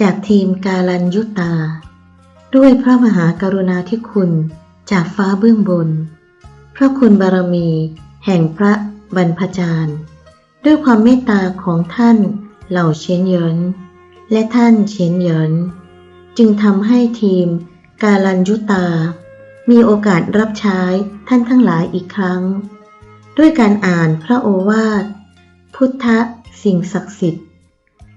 จากทีมกาลันยุตา ด้วยพระมหากรุณาธิคุณจากฟ้าเบื้องบน พระคุณบารมี แห่งพระบรรพจารย์ด้วยความเมตตาของท่านเหล่าเชนเยินและท่านเชนเยินจึงทำให้ทีมกาลันยุตา มีโอกาสรับใช้ท่านทั้งหลายอีกครั้ง ด้วยการอ่านพระโอวาท พุทธสิ่งศักดิ์สิทธิ์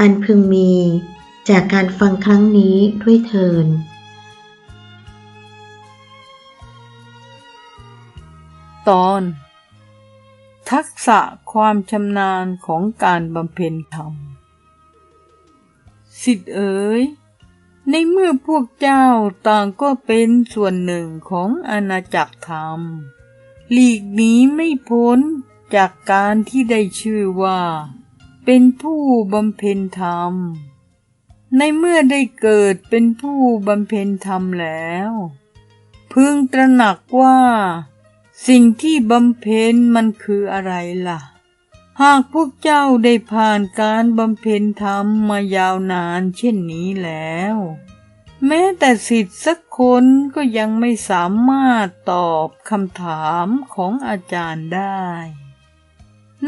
อันพึงมีจากการฟังครั้งนี้ด้วยเทินตอน ทักษะความชำนาญของการบำเพ็ญธรรม สิทธิเอ๋ย ในเมื่อพวกเจ้าต่างก็เป็นส่วนหนึ่งของอาณาจักรธรรม หลีกหนีไม่พ้นจากการที่ได้ชื่อว่า เป็นผู้บำเพ็ญธรรม ในเมื่อได้เกิดเป็นผู้บำเพ็ญธรรมแล้ว พึงตระหนักว่า สิ่งที่บำเพ็ญมันคืออะไรล่ะ หากพวกเจ้าได้ผ่านการบำเพ็ญธรรมมายาวนานเช่นนี้แล้ว แม้แต่สิทธิ์สักคนก็ยังไม่สามารถตอบคำถามของอาจารย์ได้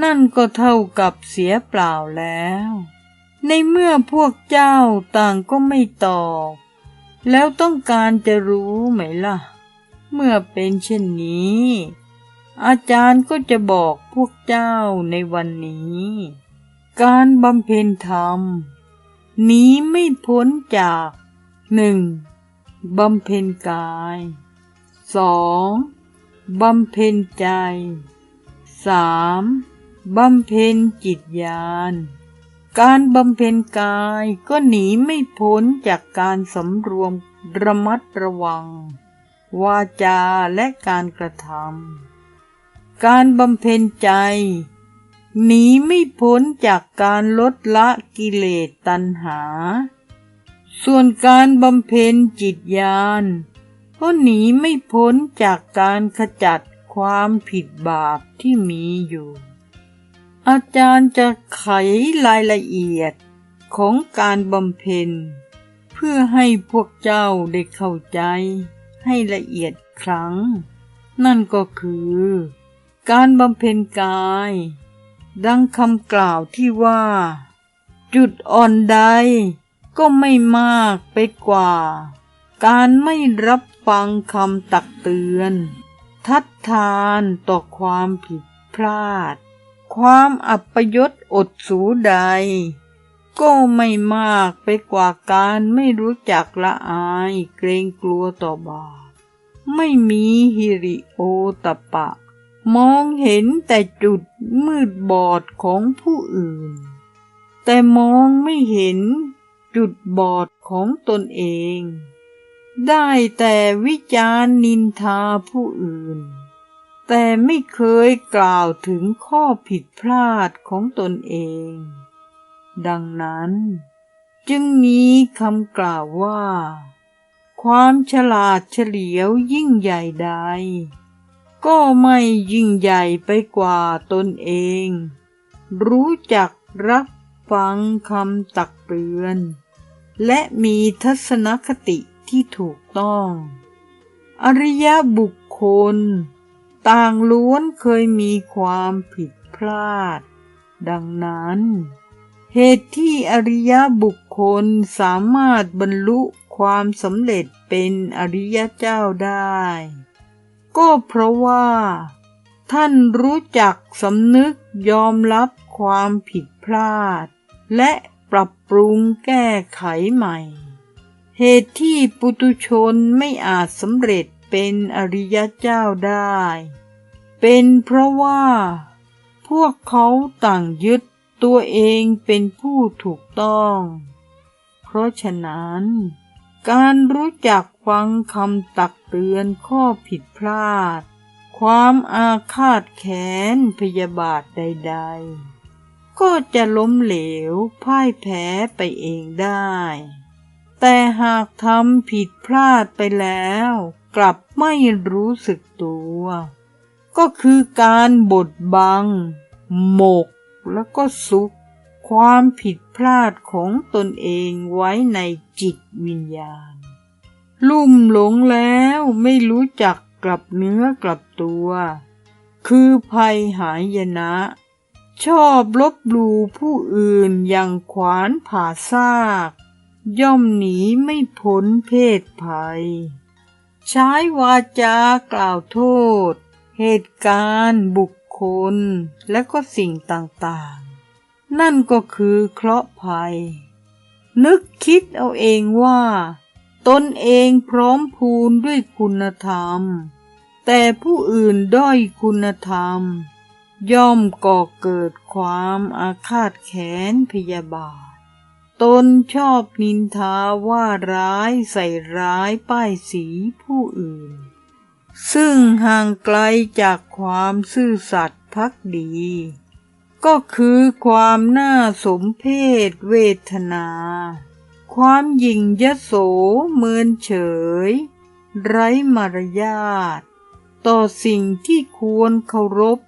นั่นก็เท่ากับเสียเปล่าแล้ว ในเมื่อพวกเจ้าต่างก็ไม่ตอบ แล้วต้องการจะรู้ไหมล่ะ เมื่อเป็นเช่นนี้ อาจารย์ก็จะบอกพวกเจ้าในวันนี้ การบำเพ็ญธรรม นี้ไม่พ้นจากหนึ่งบำเพ็ญกายสองบำเพ็ญใจสาม บำเพ็ญจิตญาณ การบำเพ็ญกายก็หนีไม่พ้นจากการสำรวมระมัดระวัง วาจาและการกระทำ การบำเพ็ญใจหนีไม่พ้นจากการลดละกิเลสตัณหา ส่วนการบำเพ็ญจิตญาณก็หนีไม่พ้นจากการขจัดความผิดบาปที่มีอยู่ อาจารย์จะไขรายละเอียดของการบำเพ็ญ เพื่อให้พวกเจ้าได้เข้าใจ ให้ละเอียดครั้ง นั่นก็คือ การบำเพ็ญกาย ดังคำกล่าวที่ว่า จุดอ่อนใดก็ไม่มากไปกว่า การไม่รับฟังคำตักเตือน ทัดทานต่อความผิดพลาด ความอัปยศอดสูใด ก็ไม่มากไปกว่าการไม่รู้จักละอายเกรงกลัวต่อบาปไม่มีฮิริโอตปะ มองเห็นแต่จุดมืดบอดของผู้อื่น แต่มองไม่เห็นจุดบอดของตนเอง ได้แต่วิจารณ์นินทาผู้อื่น แต่ไม่เคยกล่าวถึงข้อผิดพลาดของตนเอง ดังนั้น จึงมีคำกล่าวว่า ความฉลาดเฉลียวยิ่งใหญ่ใด ก็ไม่ยิ่งใหญ่ไปกว่าตนเอง รู้จักรับฟังคำตักเตือน และมีทัศนคติที่ถูกต้อง อริยบุคคล ต่างล้วนเคยมีความผิดพลาด ดังนั้น เหตุที่อริยบุคคลสามารถบรรลุความสำเร็จเป็นอริยเจ้าได้ ก็เพราะว่า ท่านรู้จักสำนึกยอมรับความผิดพลาด และปรับปรุงแก้ไขใหม่ เหตุที่ปุตุชนไม่อาจสำเร็จ เป็นอริยเจ้าได้ เป็นเพราะว่า พวกเขาต่างยึดตัวเองเป็นผู้ถูกต้อง เพราะฉะนั้น การรู้จักฟังคำตักเตือนข้อผิดพลาด ความอาฆาตแค้นพยาบาทใด ๆ ก็จะล้มเหลวพ่ายแพ้ไปเองได้ แต่หากทำผิดพลาดไปแล้ว กลับไม่รู้สึกตัว ก็คือการบดบัง หมกแล้วก็ซุก ความผิดพลาดของตนเองไว้ในจิตวิญญาณ ลุ่มหลงแล้วไม่รู้จักกลับเนื้อกลับตัว คือภัยหายนะ ชอบลบลูผู้อื่นอย่างขวานผ่าซาก ย่อมหนีไม่พ้นเพศภัย ใช้วาจากล่าวโทษ เหตุการณ์บุคคล และก็สิ่งต่างๆ นั่นก็คือเคราะห์ภัย นึกคิดเอาเองว่า ตนเองพร้อมพูนด้วยคุณธรรม แต่ผู้อื่นด้อยคุณธรรม ย่อมก่อเกิดความอาฆาตแค้นพยาบาท ตนชอบนินทาว่าร้ายใส่ร้ายป้ายสีผู้อื่น ซึ่งห่างไกลจากความซื่อสัตย์พักดี ก็คือความน่าสมเพศเวทนา ความหยิ่งยโสเมินเฉย ไร้มารยาทต่อสิ่งที่ควรเคารพ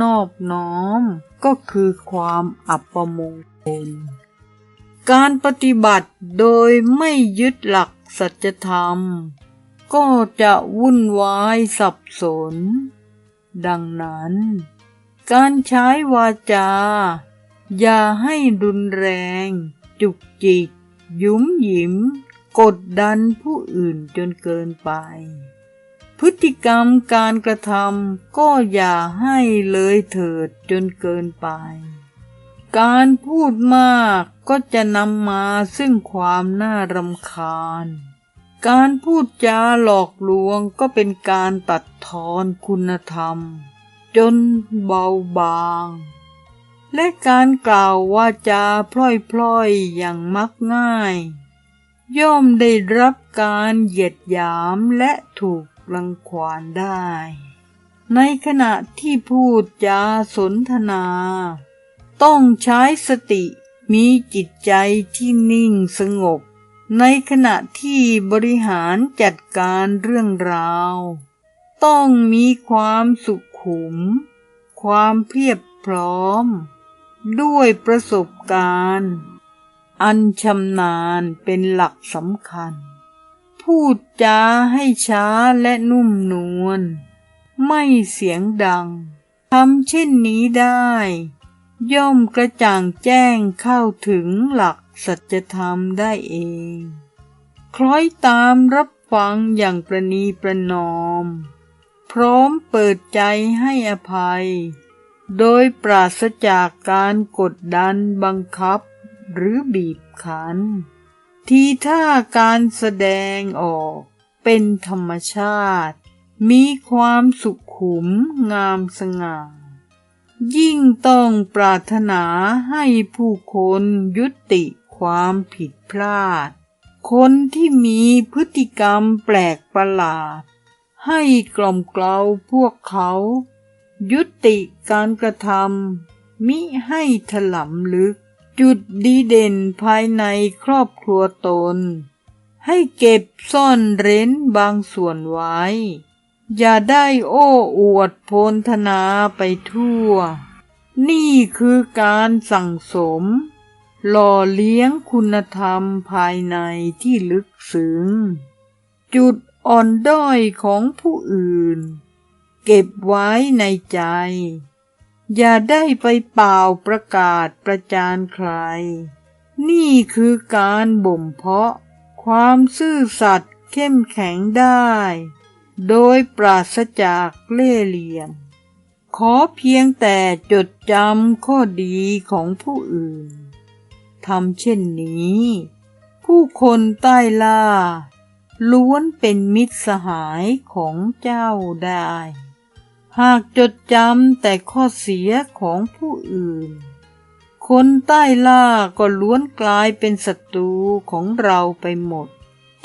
นอบน้อมก็คือความอัปมงคล การปฏิบัติโดยไม่ยึดหลักสัจธรรม ก็จะวุ่นวายสับสน ดังนั้น การใช้วาจา อย่าให้รุนแรง จุกจิก ยุ้มหยิม กดดันผู้อื่นจนเกินไป พฤติกรรมการกระทำก็อย่าให้เลยเถิดจนเกินไป การพูดมากก็จะนำมาซึ่งความน่ารำคาญ การพูดจาหลอกลวงก็เป็นการตัดทอนคุณธรรม จนเบาบาง และการกล่าววาจาพล่อยๆอย่างมักง่าย ย่อมได้รับการเหยียดหยามและถูกรังควานได้ ในขณะที่พูดจาสนทนา ต้องใช้สติมีจิตใจที่นิ่งสงบ ในขณะที่บริหารจัดการเรื่องราว ต้องมีความสุขุม ความเพียบพร้อม ด้วยประสบการณ์ อันชำนาญเป็นหลักสำคัญ พูดจาให้ช้าและนุ่มนวลไม่เสียงดังทำเช่นนี้ได้ ย่อมกระจ่างแจ้งเข้าถึงหลักสัจธรรมได้เอง คล้อยตามรับฟังอย่างประนีประนอม พร้อมเปิดใจให้อภัย โดยปราศจากการกดดันบังคับหรือบีบคั้น ทีท่าการแสดงออกเป็นธรรมชาติ มีความสุขุมงามสง่า ยิ่งต้องปรารถนาให้ผู้คนยุติความผิดพลาด คนที่มีพฤติกรรมแปลกประหลาด ให้กล่อมเกลาพวกเขา ยุติการกระทำมิให้ถลำลึก จุดดีเด่นภายในครอบครัวตน ให้เก็บซ่อนเร้นบางส่วนไว้ อย่าได้โอ้อวดโพนธนาไปทั่ว นี่คือการสั่งสม หล่อเลี้ยงคุณธรรมภายในที่ลึกซึ้ง จุดอ่อนด้อยของผู้อื่น เก็บไว้ในใจ อย่าได้ไปเป่าประกาศประจานใคร นี่คือการบ่มเพาะความซื่อสัตย์เข้มแข็งได้ โดยปราศจากเล่ห์เหลี่ยม ขอเพียงแต่จดจำข้อดีของผู้อื่นทำเช่นนี้ ผู้คนใต้ล่า ล้วนเป็นมิตรสหายของเจ้าได้ หากจดจำแต่ข้อเสียของผู้อื่น คนใต้ล่าก็ล้วนกลายเป็นศัตรูของเราไปหมด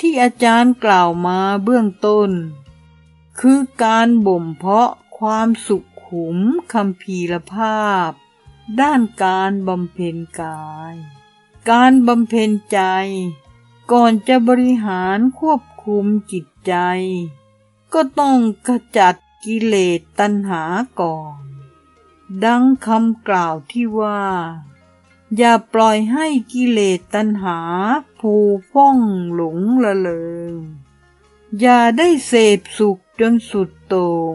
ที่อาจารย์กล่าวมาเบื้องต้น คือการบ่มเพาะความสุขขุมคำพีรภาพ ด้านการบำเพ็ญกาย การบำเพ็ญใจ ก่อนจะบริหารควบคุมจิตใจ ก็ต้องขจัดกิเลสตัณหาก่อน ดังคำกล่าวที่ว่า อย่าปล่อยให้กิเลสตัณหา ผูฟ้องหลงละเลงอย่าได้เสพสุข จนสุดโต่ง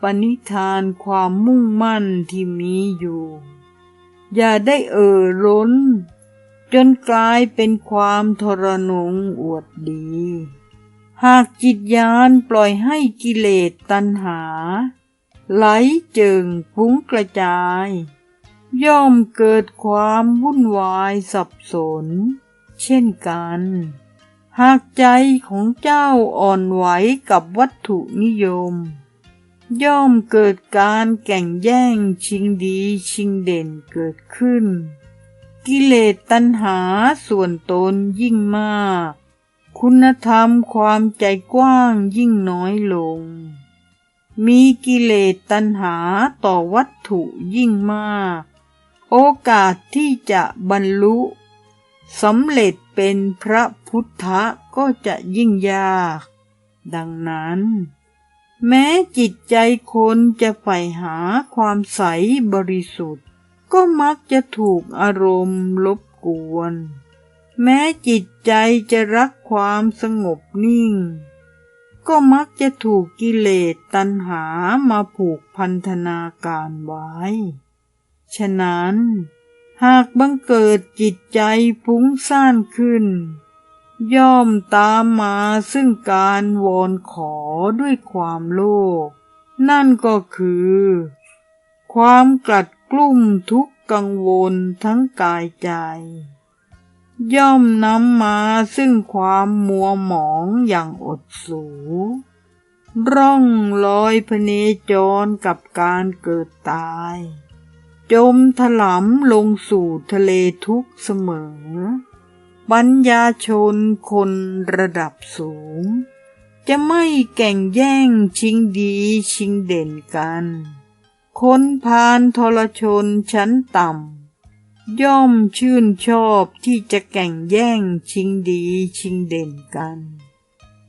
ปณิธานความมุ่งมั่นที่มีอยู่ อย่าได้เอ่อล้น จนกลายเป็นความทรนงอวดดี หากจิตยานปล่อยให้กิเลสตัณหา ไหลเจิงฟุ้งกระจาย ย่อมเกิดความวุ่นวายสับสน เช่นกัน หากใจของเจ้าอ่อนไหวกับวัตถุนิยม ย่อมเกิดการแก่งแย่งชิงดีชิงเด่นเกิดขึ้น กิเลสตัณหาส่วนตนยิ่งมาก คุณธรรมความใจกว้างยิ่งน้อยลง มีกิเลสตัณหาต่อวัตถุยิ่งมาก โอกาสที่จะบรรลุ สำเร็จเป็นพระพุทธะก็จะยิ่งยาก ดังนั้น แม้จิตใจคนจะใฝ่หาความใสบริสุทธิ์ ก็มักจะถูกอารมณ์ลบกวน แม้จิตใจจะรักความสงบนิ่ง ก็มักจะถูกกิเลสตัณหามาผูกพันธนาการไว้ ฉะนั้น หากบังเกิดจิตใจฟุ้งซ่านขึ้น ย่อมตามมาซึ่งการวอนขอด้วยความโลภนั่นก็คือ ความกลัดกลุ้มทุกข์กังวลทั้งกายใจ ย่อมนำมาซึ่งความมัวหมองอย่างอดสู ร่องลอยพเนจรกับการเกิดตาย จมถลำลงสู่ทะเลทุกเสมอ ปัญญาชนคนระดับสูง จะไม่แก่งแย่งชิงดีชิงเด่นกัน คนพานทรชนชั้นต่ำ ย่อมชื่นชอบที่จะแก่งแย่งชิงดีชิงเด่นกัน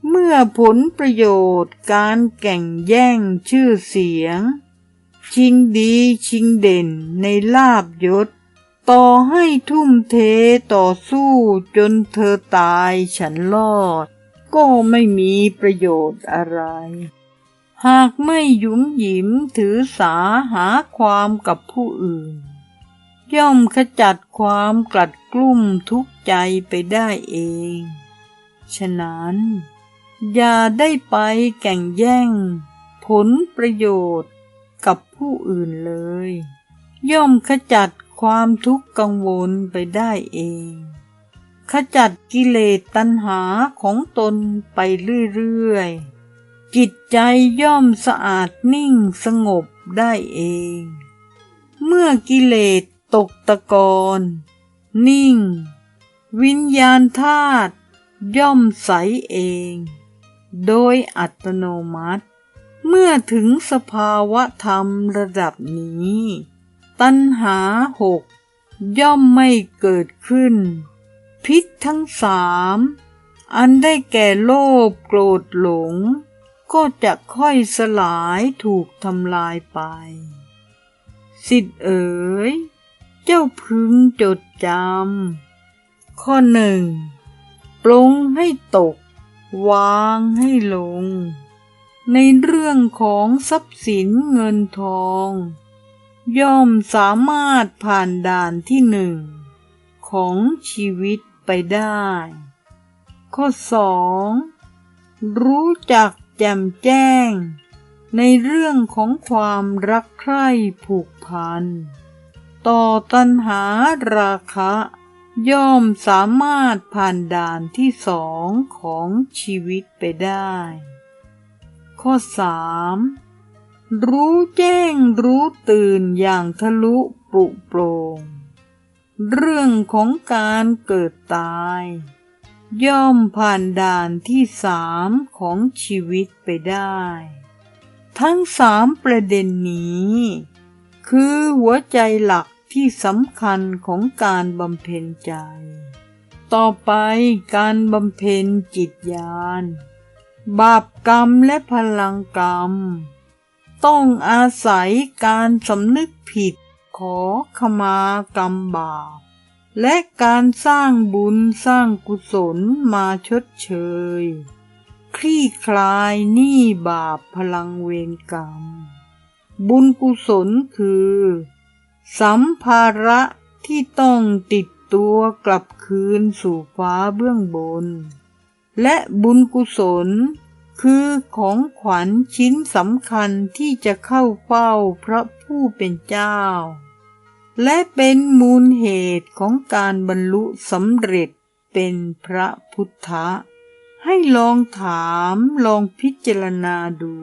เมื่อผลประโยชน์การแก่งแย่งชื่อเสียง ชิงดีชิงเด่นในลาบยศ ต่อให้ทุ่มเทต่อสู้จนเธอตายฉันรอด ก็ไม่มีประโยชน์อะไร หากไม่หยุมหยิมถือสาหาความกับผู้อื่น ย่อมขจัดความกลัดกลุ้มทุกข์ใจไปได้เอง ฉะนั้น อย่าได้ไปแก่งแย่ง ผลประโยชน์ ผู้อื่นเลย ย่อมขจัดความทุกข์กังวลไปได้เอง ขจัดกิเลสตัณหาของตนไปเรื่อยๆ จิตใจย่อมสะอาดนิ่งสงบได้เอง เมื่อกิเลสตกตะกอนนิ่ง วิญญาณธาตุย่อมใสเอง โดยอัตโนมัติ เมื่อถึงสภาวะธรรมระดับนี้ ตัณหาหกย่อมไม่เกิดขึ้น พิษทั้งสามอันได้แก่โลภโกรธหลง ก็จะค่อยสลายถูกทำลายไป สิทธิ์เอ๋ย เจ้าพึงจดจำ ข้อหนึ่ง ปลงให้ตก วางให้ลง ในเรื่องของทรัพย์สินเงินทอง ย่อมสามารถผ่านด่านที่หนึ่งของชีวิตไปได้ ข้อสองรู้จักแจ่มแจ้ง ในเรื่องของความรักใคร่ผูกพัน ต่อตัณหาราคะ ย่อมสามารถผ่านด่านที่สองของชีวิตไปได้ ข้อสามรู้แจ้งรู้ตื่นอย่างทะลุปรุโปรง เรื่องของการเกิดตาย ย่อมผ่านด่านที่สามของชีวิตไปได้ ทั้งสามประเด็นนี้ คือหัวใจหลักที่สำคัญของการบำเพ็ญใจ ต่อไปการบำเพ็ญจิตญาณ บาปกรรมและพลังกรรม ต้องอาศัยการสำนึกผิดขอขมากรรมบาป และการสร้างบุญสร้างกุศลมาชดเชย คลี่คลายหนี้บาปพลังเวรกรรม บุญกุศลคือ สัมภาระที่ต้องติดตัวกลับคืนสู่ฟ้าเบื้องบน และบุญกุศล คือของขวัญชิ้นสำคัญที่จะเข้าเฝ้าพระผู้เป็นเจ้า และเป็นมูลเหตุของการบรรลุสำเร็จเป็นพระพุทธะ ให้ลองถามลองพิจารณาดู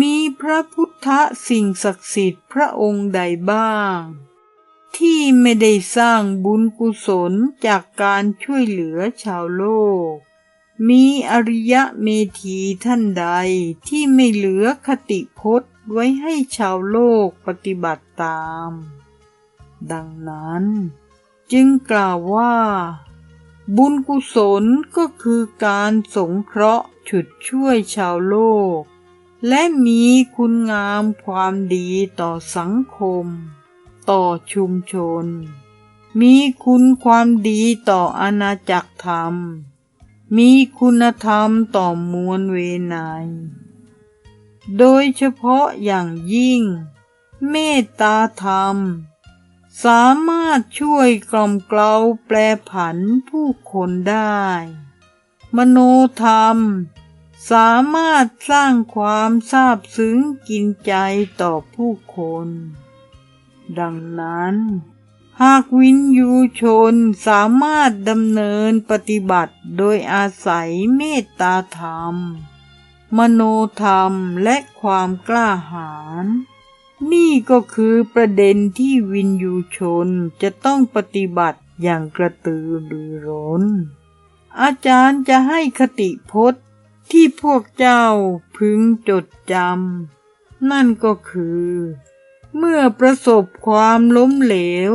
มีพระพุทธสิ่งศักดิ์สิทธิ์พระองค์ใดบ้าง ที่ไม่ได้สร้างบุญกุศลจากการช่วยเหลือชาวโลก มีอริยะเมธีท่านใดที่ไม่เหลือคติพจน์ไว้ให้ชาวโลกปฏิบัติตาม ดังนั้น จึงกล่าวว่า บุญกุศลก็คือการสงเคราะห์ฉุดช่วยชาวโลก และมีคุณงามความดีต่อสังคม ต่อชุมชน มีคุณความดีต่ออาณาจักรธรรม มีคุณธรรมต่อมวลเวไนยโดยเฉพาะอย่างยิ่ง เมตตาธรรม สามารถช่วยกล่อมเกลาแปลผันผู้คนได้ มโนธรรม สามารถสร้างความซาบซึ้งกินใจต่อผู้คน ดังนั้น หากวินยูชนสามารถดำเนินปฏิบัติโดยอาศัยเมตตาธรรม มโนธรรมและความกล้าหาญนี่ก็คือประเด็นที่วินยูชนจะต้องปฏิบัติอย่างกระตือรือร้น อาจารย์จะให้คติพจน์ที่พวกเจ้าพึงจดจำนั่นก็คือ เมื่อประสบความล้มเหลว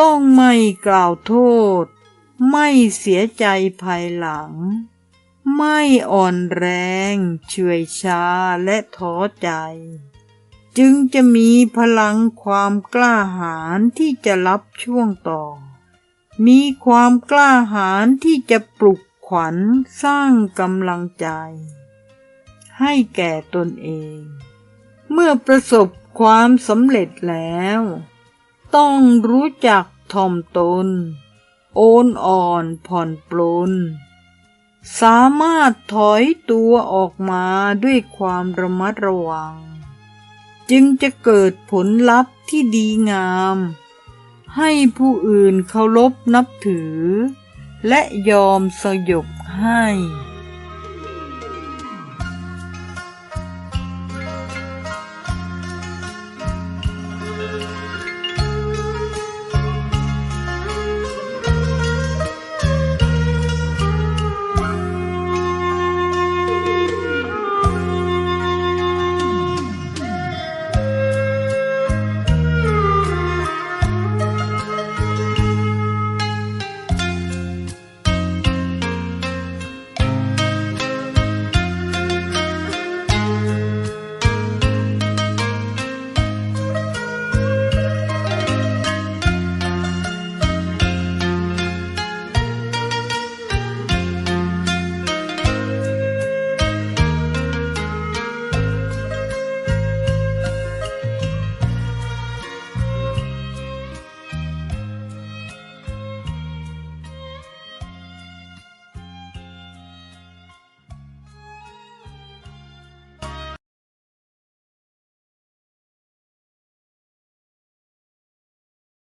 ต้องไม่กล่าวโทษ ไม่เสียใจภายหลัง ไม่อ่อนแรงเฉื่อยชาและท้อใจ จึงจะมีพลังความกล้าหาญที่จะรับช่วงต่อ มีความกล้าหาญที่จะปลุกขวัญสร้างกำลังใจ ให้แก่ตนเอง เมื่อประสบความสำเร็จแล้ว ต้องรู้จักถ่อมตน โอนอ่อนผ่อนปลน สามารถถอยตัวออกมาด้วยความระมัดระวัง จึงจะเกิดผลลัพธ์ที่ดีงาม ให้ผู้อื่นเคารพนับถือ และยอมสยบให้